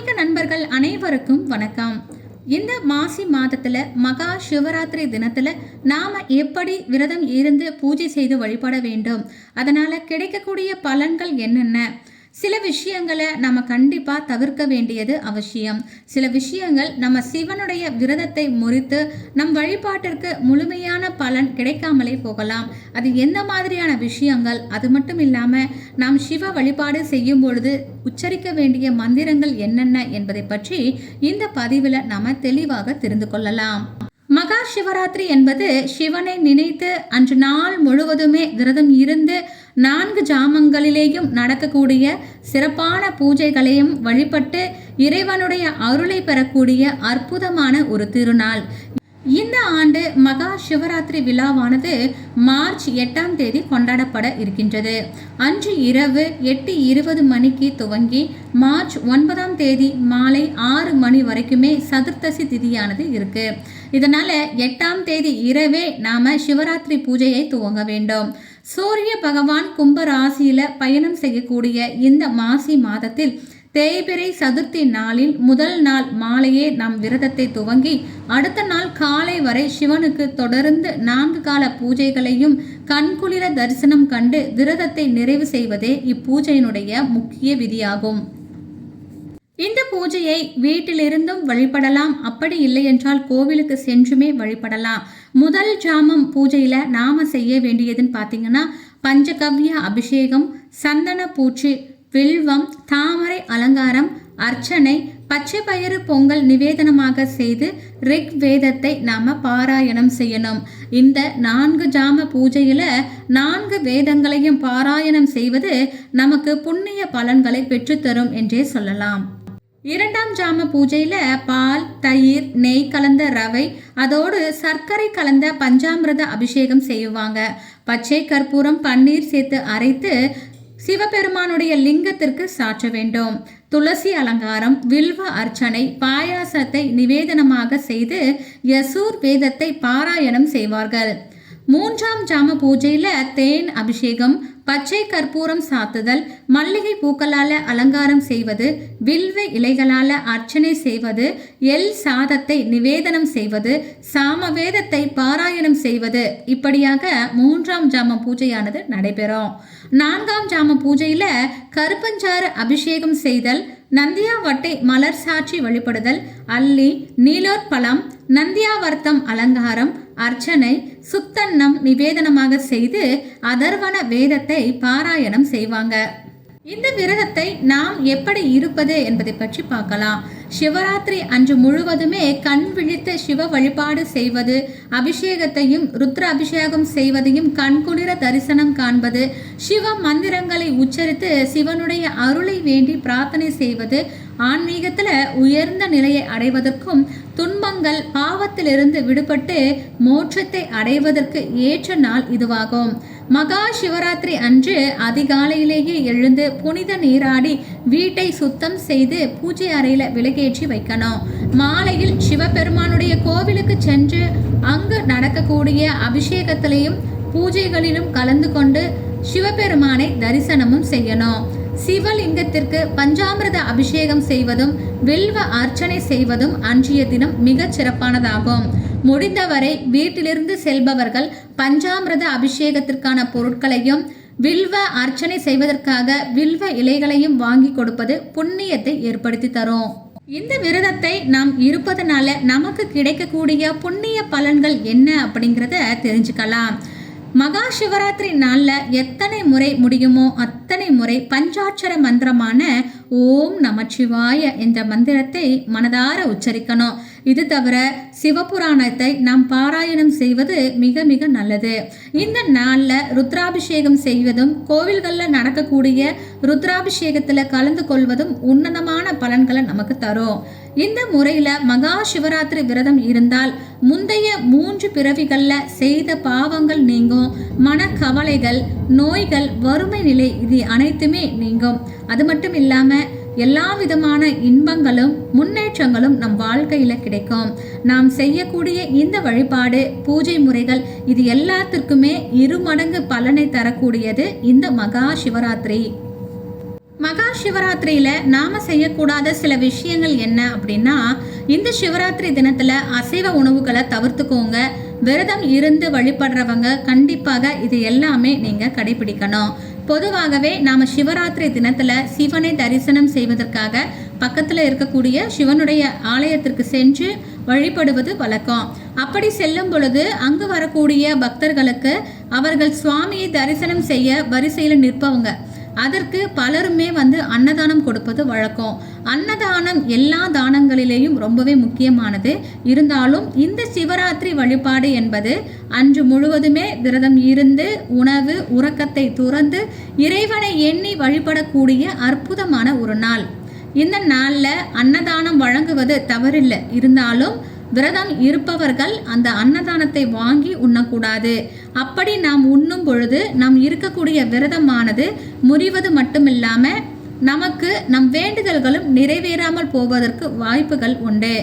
ஆன்மீக நண்பர்கள் அனைவருக்கும் வணக்கம். இந்த மாசி மாதத்துல மகா சிவராத்திரி தினத்துல நாம எப்படி விரதம் இருந்து பூஜை செய்து வழிபட வேண்டும்? அதனால கிடைக்கக்கூடிய பலன்கள் என்னென்ன? சில விஷயங்களை நம்ம கண்டிப்பா தவிர்க்க வேண்டியது அவசியம். சில விஷயங்கள் நம்ம சிவனுடைய விரதத்தை முறித்து நம் வழிபாட்டிற்கு முழுமையான பலன் கிடைக்காமலே போகலாம். அது எந்த மாதிரியான விஷயங்கள்? அது மட்டும் இல்லாம நாம் சிவ வழிபாடு செய்யும் பொழுது உச்சரிக்க வேண்டிய மந்திரங்கள் என்னென்ன என்பதை பற்றி இந்த பதிவில் நாம தெளிவாக தெரிந்து கொள்ளலாம். மகா சிவராத்திரி என்பது சிவனை நினைத்து அன்று நாள் முழுவதுமே விரதம் இருந்து நான்கு ஜாமங்களிலேயும் நடக்கக்கூடிய சிறப்பான பூஜைகளையும் வழிபட்டு இறைவனுடைய அருளை பெறக்கூடிய அற்புதமான ஒரு திருநாள். இந்த ஆண்டு மகா சிவராத்திரி விழாவானது மார்ச் எட்டாம் தேதி கொண்டாடப்பட இருக்கின்றது. அன்று இரவு எட்டு இருபது மணிக்கு துவங்கி மார்ச் ஒன்பதாம் தேதி மாலை ஆறு மணி வரைக்குமே சதுர்த்தசி திதியானது இருக்கு. இதனால எட்டாம் தேதி இரவே நாம சிவராத்திரி பூஜையை துவங்க வேண்டும். சூரிய பகவான் கும்ப ராசியில பயணம் செய்யக்கூடிய இந்த மாசி மாதத்தில் தேய்பிரை சதுர்த்தி நாளில் முதல் நாள் மாலையே நாம் விரதத்தை துவங்கி அடுத்த நாள் காலை வரை சிவனுக்கு தொடர்ந்து நான்கு கால பூஜைகளையும் கண்குளிர தரிசனம் கண்டு விரதத்தை நிறைவு செய்வதே இப்பூஜையினுடைய முக்கிய விதியாகும். இந்த பூஜையை வீட்டிலிருந்தும் வழிபடலாம். அப்படி இல்லை என்றால் கோவிலுக்கு சென்றுமே வழிபடலாம். முதல் ஜாமம் பூஜையில நாம செய்ய வேண்டியதுன்னு பார்த்தீங்கன்னா பஞ்சகவ்ய அபிஷேகம் சந்தன பூச்சி வில்வம் தாமரை அலங்காரம் அர்ச்சனை பச்சை பயிறு பொங்கல் நிவேதனமாக செய்து ரிக் வேதத்தை நாம பாராயணம் செய்யணும். இந்த நான்கு ஜாம பூஜையில நான்கு வேதங்களையும் பாராயணம் செய்வது நமக்கு புண்ணிய பலன்களை பெற்றுத்தரும் என்றே சொல்லலாம். இரண்டாம் ஜாம பூஜையில பால் தயிர் நெய் கலந்த ரவை அதோடு சர்க்கரை கலந்த பஞ்சாமிரத அபிஷேகம் செய்வாங்க. பச்சை கற்பூரம் பன்னீர் சேர்த்து அரைத்து சிவபெருமானுடைய லிங்கத்திற்கு சாற்ற வேண்டும். துளசி அலங்காரம் வில்வ அர்ச்சனை பாயாசத்தை நிவேதனமாக செய்து யசூர் வேதத்தை பாராயணம் செய்வார்கள். மூன்றாம் ஜாம பூஜையில தேன் அபிஷேகம் பச்சை கற்பூரம் சாத்துதல் மல்லிகை பூக்களால அலங்காரம் செய்வது வில்வ இலைகளால அர்ச்சனை செய்வது எல் சாதத்தை நிவேதனம் செய்வது சாமவேதத்தை பாராயணம் செய்வது. இப்படியாக மூன்றாம் ஜாம பூஜையானது நடைபெறும். நான்காம் ஜாம பூஜையில கருப்பஞ்சாறு அபிஷேகம் செய்தல் நந்தியாவட்டை மலர் சாட்சி வழிபடுதல் அல்லி நீலோற்பழம் நந்தியாவர்த்தம் அலங்காரம் அர்ச்சனை சுத்தன்னம் நிவேதனமாக செய்து அதர்வன வேதத்தை பாராயணம் செய்வாங்க. இந்த விரதத்தை நாம் எப்படி இருப்பது என்பதை பற்றி பார்க்கலாம். சிவராத்திரி அன்று முழுவதுமே கண் விழித்து சிவ வழிபாடு செய்வது அபிஷேகத்தையும் ருத்ர அபிஷேகம் செய்வதையும் கண்குளிர தரிசனம் காண்பது சிவ மந்திரங்களை உச்சரித்து சிவனுடைய அருளை வேண்டி பிரார்த்தனை செய்வது ஆன்மீகத்தில் உயர்ந்த நிலையை அடைவதற்கும் துன்பங்கள் பாவத்திலிருந்து விடுபட்டு மோட்சத்தை அடைவதற்கு ஏற்ற நாள் இதுவாகும். மகா சிவராத்திரி அன்று அதிகாலையிலேயே எழுந்து புனித நீராடி வீட்டை சுத்தம் செய்து பூஜை அறையில விலகேற்றி வைக்கணும். மாலையில் சிவபெருமானுடைய கோவிலுக்கு சென்று அங்கு நடக்கக்கூடிய அபிஷேகத்திலையும் பூஜைகளிலும் கலந்து கொண்டு சிவபெருமானை தரிசனமும் செய்யணும். சிவலிங்கத்திற்கு பஞ்சாமிரத அபிஷேகம் செய்வதும் வில்வ அர்ச்சனை செய்வதும் அன்றைய தினம் மிகச் சிறப்பானதாகும். முடிந்தவரை வீட்டிலிருந்து செல்பவர்கள் பஞ்சாமிரத அபிஷேகத்திற்கான பொருட்களையும் வில்வ அர்ச்சனை செய்வதற்காக வில்வ இலைகளையும் வாங்கி கொடுப்பது புண்ணியத்தை ஏற்படுத்தி தரும். இந்த விரதத்தை நாம் இருப்பதனால நமக்கு கிடைக்கக்கூடிய புண்ணிய பலன்கள் என்ன அப்படிங்கிறத தெரிஞ்சுக்கலாம். மகா சிவராத்திரி நாளில் எத்தனை முறை முடியுமோ அத்தனை முறை பஞ்சாட்சர மந்திரமான ஓம் நமச்சிவாய என்ற மந்திரத்தை மனதார உச்சரிக்கணும். இது தவிர சிவபுராணத்தை நாம் பாராயணம் செய்வது மிக மிக நல்லது. இந்த நாளில் ருத்ராபிஷேகம் செய்வதும் கோவில்களில் நடக்கக்கூடிய ருத்ராபிஷேகத்தில் கலந்து கொள்வதும் உன்னதமான பலன்களை நமக்கு தரும். இந்த முறையில் மகா சிவராத்திரி விரதம் இருந்தால் முந்தைய மூன்று பிறவிகளில் செய்த பாவங்கள் நீங்கும். மனக்கவலைகள் நோய்கள் வறுமை நிலை இது அனைத்துமே நீங்கும். அது மட்டும் இல்லாமல் எல்லா விதமான இன்பங்களும் முன்னேற்றங்களும் நம் வாழ்க்கையில் கிடைக்கும். நாம் செய்யக்கூடிய இந்த வழிபாடு பூஜை முறைகள் இது எல்லாத்திற்குமே இரு மடங்கு பலனை தரக்கூடியது இந்த மகா சிவராத்திரி. மகா சிவராத்திரியில நாம செய்யக்கூடாத சில விஷயங்கள் என்ன அப்படின்னா இந்த சிவராத்திரி தினத்துல அசைவ உணவுகளை தவிர்த்துக்கோங்க. விரதம் இருந்து வழிபடுறவங்க கண்டிப்பாக இது எல்லாமே நீங்க கடைபிடிக்கணும். பொதுவாகவே நாம் சிவராத்திரி தினத்தில் சிவனை தரிசனம் செய்வதற்காக பக்கத்தில் இருக்கக்கூடிய சிவனுடைய ஆலயத்திற்கு சென்று வழிபடுவது வழக்கம். அப்படி செல்லும் பொழுது அங்கு வரக்கூடிய பக்தர்களுக்கு அவர்கள் சுவாமியை தரிசனம் செய்ய வரிசையில் நிற்பவங்க. அதற்கு பலருமே வந்து அன்னதானம் கொடுப்பது வழக்கம். அன்னதானம் எல்லா தானங்களிலேயும் ரொம்பவே முக்கியமானது. இருந்தாலும் இந்த சிவராத்திரி வழிபாடு என்பது அன்று முழுவதுமே விரதம் இருந்து உணவு உறக்கத்தை துறந்து இறைவனை எண்ணி வழிபடக்கூடிய அற்புதமான ஒரு நாள். இந்த நாளில் அன்னதானம் வழங்குவது தவறில்லை. இருந்தாலும் விரதம் இருப்பவர்கள் அந்த அன்னதானத்தை வாங்கி உண்ணக்கூடாது. அப்படி நாம் உண்ணும் பொழுது நாம் இருக்கக்கூடிய விரதமானது முறிவது மட்டுமில்லாம நமக்கு நம் வேண்டுதல்களும் நிறைவேறாமல் போவதற்கு வாய்ப்புகள் உண்டு.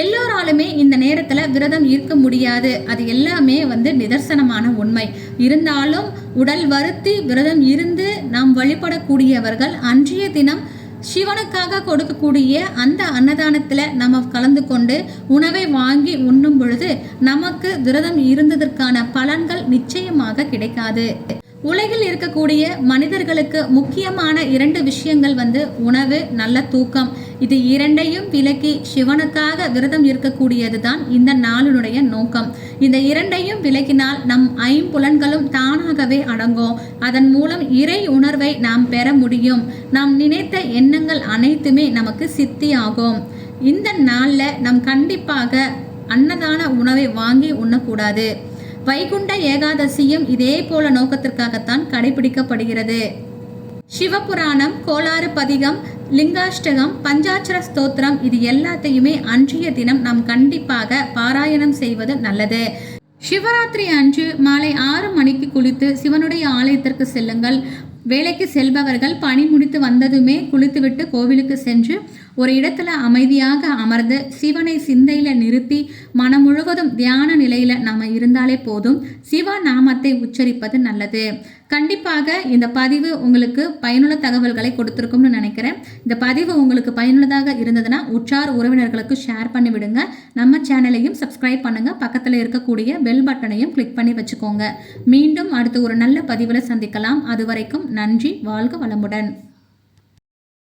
எல்லோராலுமே இந்த நேரத்தில் விரதம் இருக்க முடியாது. அது எல்லாமே வந்து நிதர்சனமான உண்மை. இருந்தாலும் உடல் வருத்தி விரதம் இருந்து நாம் வழிபடக்கூடியவர்கள் அன்றைய தினம் சிவனுக்காக கொடுக்கக்கூடிய அந்த அன்னதானத்தில் நம்ம கலந்து கொண்டு உணவை வாங்கி உண்ணும் பொழுது நமக்கு விரதம் இருந்ததற்கான பலன்கள் நிச்சயமாக கிடைக்காது. உலகில் இருக்கக்கூடிய மனிதர்களுக்கு முக்கியமான இரண்டு விஷயங்கள் வந்து உணவு நல்ல தூக்கம். இது இரண்டையும் விலக்கி சிவனுக்காக விரதம் இருக்கக்கூடியது தான் இந்த நாளினுடைய நோக்கம். இந்த இரண்டையும் விலக்கினால் நம் ஐம்புலன்களும் தானாகவே அடங்கும். அதன் மூலம் இறை உணர்வை நாம் பெற முடியும். நாம் நினைத்த எண்ணங்கள் அனைத்துமே நமக்கு சித்தியாகும். இந்த நாளில் நம் கண்டிப்பாக அன்னதான உணவை வாங்கி உண்ணக்கூடாது. வைகுண்ட ஏகாதசியும் இதே போல நோக்கத்திற்காகத்தான் கடைபிடிக்கப்படுகிறது. சிவபுராணம் கோளாறு பதிகம் லிங்காஷ்டகம் பஞ்சாட்சர ஸ்தோத்திரம் இது எல்லாத்தையுமே அன்றைய தினம் நாம் கண்டிப்பாக பாராயணம் செய்வது நல்லது. சிவராத்திரி அன்று மாலை ஆறு மணிக்கு குளித்து சிவனுடைய ஆலயத்திற்கு செல்லுங்கள். வேலைக்கு செல்பவர்கள் பணி முடித்து வந்ததுமே குளித்துவிட்டு கோவிலுக்கு சென்று ஒரு இடத்துல அமைதியாக அமர்ந்து சிவனை சிந்தையில நிறுத்தி மனம் முழுவதும் தியான நிலையில நாம இருந்தாலே போதும். சிவ நாமத்தை உச்சரிப்பது நல்லது. கண்டிப்பாக இந்த பதிவு உங்களுக்கு பயனுள்ள தகவல்களை கொடுத்துருக்கும்னு நினைக்கிறேன். இந்த பதிவு உங்களுக்கு பயனுள்ளதாக இருந்ததுன்னா உற்றார் உறவினர்களுக்கு ஷேர் பண்ணி விடுங்க. நம்ம சேனலையும் சப்ஸ்கிரைப் பண்ணுங்க. பக்கத்தில் இருக்கக்கூடிய பெல் பட்டனையும் கிளிக் பண்ணி வச்சுக்கோங்க. மீண்டும் அடுத்து ஒரு நல்ல பதிவில் சந்திக்கலாம். அது வரைக்கும் நன்றி. வாழ்க வளமுடன்.